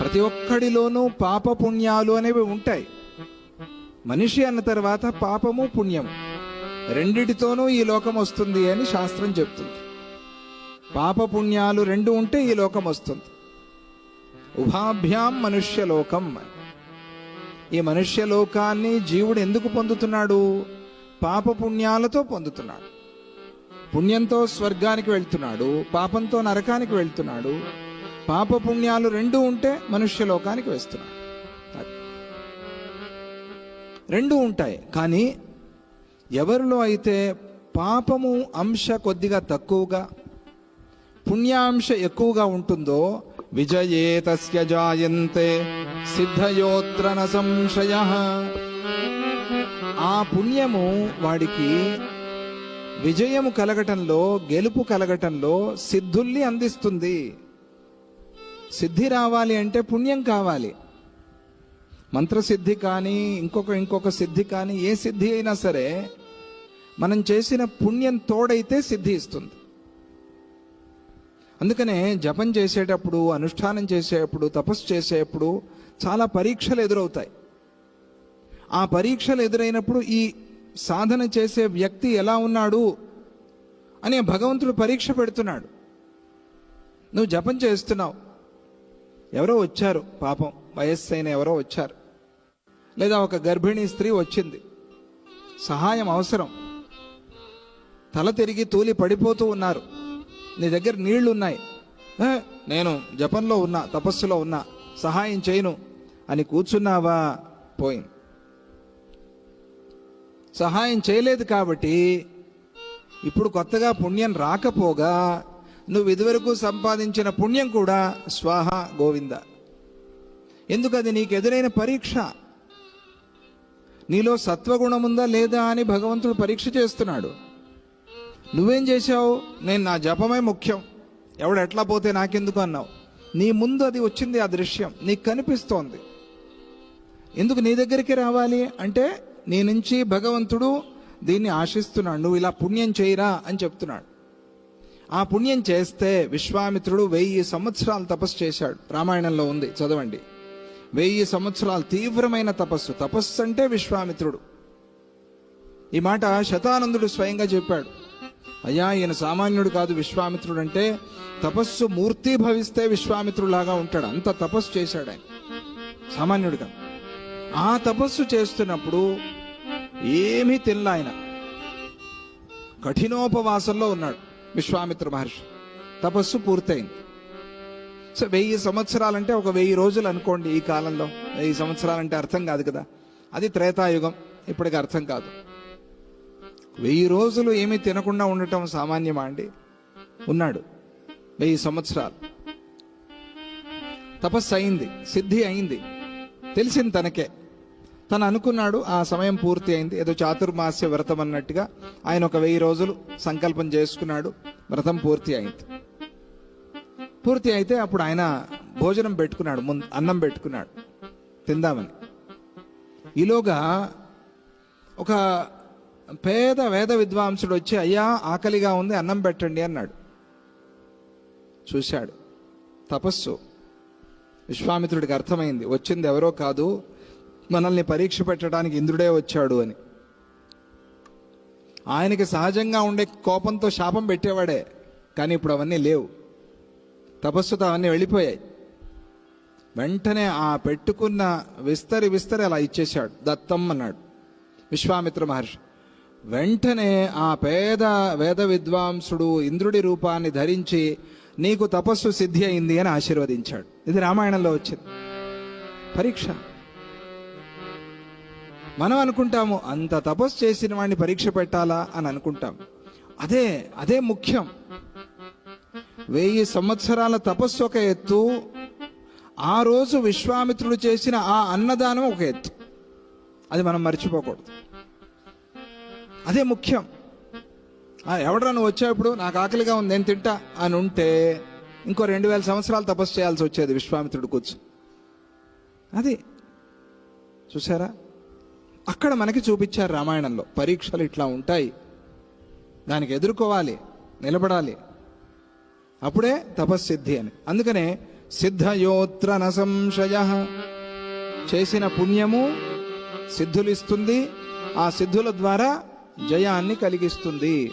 ప్రతి ఒక్కడిలోనూ పాప పుణ్యాలు అనేవి ఉంటాయి. మనిషి అన్న తర్వాత పాపము పుణ్యము. రెండిటితోనూ ఈ లోకం వస్తుంది అని శాస్త్రం చెప్తుంది. పాప పుణ్యాలు రెండు ఉంటే ఈ లోకం వస్తుంది. ఉభాభ్యాం మనుష్య లోకం ఈ మనుష్య లోకాన్ని జీవుడు ఎందుకు పొందుతున్నాడు? పాప పుణ్యాలతో పొందుతున్నాడు. పుణ్యంతో స్వర్గానికి వెళ్తున్నాడు పాపంతో నరకానికి వెళ్తున్నాడు పాప పుణ్యాలు రెండు ఉంటే మనుష్య లోకానికి వేస్తున్నాడు రెండు ఉంటాయి. కానీ ఎవరిలో అయితే పాపము అంశ కొద్దిగా తక్కువగా పుణ్యాంశ ఎక్కువగా ఉంటుందో విజయే తస్య జాయంతే సిద్ధయోత్ర సంశయ. ఆ పుణ్యము వాడికి విజయము కలగటంలో గెలుపు కలగటంలో సిద్ధుల్ని అందిస్తుంది. సిద్ధి రావాలి అంటే పుణ్యం కావాలి. మంత్రసిద్ధి కానీ ఇంకొక ఇంకొక సిద్ధి కానీ ఏ సిద్ధి అయినా సరే మనం చేసిన పుణ్యం తోడైతే సిద్ధి ఇస్తుంది. అందుకనే జపం చేసేటప్పుడు అనుష్ఠానం చేసేటప్పుడు తపస్సు చేసేటప్పుడు చాలా పరీక్షలు ఎదురవుతాయి. ఆ పరీక్షలు ఎదురైనప్పుడు ఈ సాధన చేసే వ్యక్తి ఎలా ఉన్నాడు అనే భగవంతుడు పరీక్ష పెడుతున్నాడు. నువ్వు జపం చేస్తున్నావు ఎవరో వచ్చారు పాపం వయస్సు అయిన ఎవరో వచ్చారు. లేదా ఒక గర్భిణీ స్త్రీ వచ్చింది. సహాయం అవసరం. తల తిరిగి తూలి పడిపోతూ ఉన్నారు. నీ దగ్గర నీళ్ళు ఉన్నాయి నేను జపంలో ఉన్నా తపస్సులో ఉన్నా సహాయం చేయను అని కూర్చున్నావా? పోయింది సహాయం చేయలేదు కాబట్టి ఇప్పుడు కొత్తగా పుణ్యం రాకపోగా నువ్వు ఇదివరకు సంపాదించిన పుణ్యం కూడా స్వాహ గోవింద. ఎందుకది నీకు ఎదురైన పరీక్ష? నీలో సత్వగుణం ఉందా లేదా అని భగవంతుడు పరీక్ష చేస్తున్నాడు. నువ్వేం చేశావు? నేను నా జపమే ముఖ్యం. ఎవడు ఎట్లా పోతే నాకెందుకు అన్నావు? నీ ముందు అది వచ్చింది ఆ దృశ్యం. నీకు కనిపిస్తోంది. ఎందుకు నీ దగ్గరికి రావాలి? అంటే నీ నుంచి భగవంతుడు దీన్ని ఆశిస్తున్నాడు. నువ్వు ఇలా పుణ్యం చేయరా అని చెప్తున్నాడు. ఆ పుణ్యం చేస్తే విశ్వామిత్రుడు వెయ్యి సంవత్సరాలు తపస్సు చేశాడు. రామాయణంలో ఉంది. చదవండి. వెయ్యి సంవత్సరాలు తీవ్రమైన తపస్సు. తపస్సు అంటే విశ్వామిత్రుడు. ఈ మాట శతానందుడు స్వయంగా చెప్పాడు. అయ్యా ఈయన సామాన్యుడు కాదు విశ్వామిత్రుడు అంటే తపస్సు మూర్తి భవిస్తే విశ్వామిత్రులాగా ఉంటాడు. అంత తపస్సు చేశాడు ఆయన. సామాన్యుడుగా ఆ తపస్సు చేస్తున్నప్పుడు ఏమీ తినలా ఆయన. కఠినోపవాసంలో ఉన్నాడు. విశ్వామిత్ర మహర్షి. తపస్సు పూర్తయింది. సో వెయ్యి సంవత్సరాలంటే ఒక వెయ్యి రోజులు అనుకోండి ఈ కాలంలో. వెయ్యి సంవత్సరాలంటే అర్థం కాదు కదా. అది త్రేతాయుగం ఇప్పటికి అర్థం కాదు. వెయ్యి రోజులు ఏమీ తినకుండా ఉండటం సామాన్యమా అండి? ఉన్నాడు. వెయ్యి సంవత్సరాలు. తపస్సు అయింది సిద్ధి అయింది. తెలిసింది తనకే. తను అనుకున్నాడు ఆ సమయం పూర్తి అయింది. ఏదో చాతుర్మాస్య వ్రతం అన్నట్టుగా ఆయన ఒక వెయ్యి రోజులు సంకల్పం చేసుకున్నాడు. వ్రతం పూర్తి అయింది. పూర్తి అయితే అప్పుడు ఆయన భోజనం పెట్టుకున్నాడు. ముందు అన్నం పెట్టుకున్నాడు. తిందామని. ఈలోగా ఒక పేద వేద విద్వాంసుడు వచ్చి అయ్యా ఆకలిగా ఉంది అన్నం పెట్టండి అన్నాడు. చూశాడు. తపస్సు. విశ్వామిత్రుడికి అర్థమైంది. వచ్చింది ఎవరో కాదు మనల్ని పరీక్ష పెట్టడానికి ఇంద్రుడే వచ్చాడు అని. ఆయనకి సహజంగా ఉండే కోపంతో శాపం పెట్టేవాడే కానీ ఇప్పుడు అవన్నీ లేవు. తపస్సుతో అవన్నీ వెళ్ళిపోయాయి. వెంటనే ఆ పెట్టుకున్న విస్తరి విస్తరి అలా ఇచ్చేశాడు. దత్తం అన్నాడు. విశ్వామిత్ర మహర్షి. వెంటనే ఆ పేద వేద విద్వాంసుడు ఇంద్రుడి రూపాన్ని ధరించి నీకు తపస్సు సిద్ధి అయింది అని ఆశీర్వదించాడు. ఇది రామాయణంలో వచ్చింది. పరీక్ష. మనం అనుకుంటాము అంత తపస్సు చేసిన వాడిని పరీక్ష పెట్టాలా అని అనుకుంటాం. అదే అదే ముఖ్యం. వెయ్యి సంవత్సరాల తపస్సు ఒక ఎత్తు ఆ రోజు విశ్వామిత్రుడు చేసిన ఆ అన్నదానం ఒక ఎత్తు. అది మనం మర్చిపోకూడదు. అదే ముఖ్యం. ఆ, ఎవడ్రా నువ్వు వచ్చావు నాకు ఆకలిగా ఉంది నేను తింటా అని ఉంటే ఇంకో రెండు వేల సంవత్సరాలు తపస్సు చేయాల్సి వచ్చేది విశ్వామిత్రుడు కూర్చు అది చూసారా అక్కడ మనకి చూపించారు రామాయణంలో. పరీక్షలు ఇట్లా ఉంటాయి. దానికి ఎదుర్కోవాలి నిలబడాలి. అప్పుడే తపస్సిద్ధి అని. అందుకనే సిద్ధయోత్ర సంశయ చేసిన పుణ్యము సిద్ధులిస్తుంది. ఆ సిద్ధుల ద్వారా జయాన్ని కలిగిస్తుంది.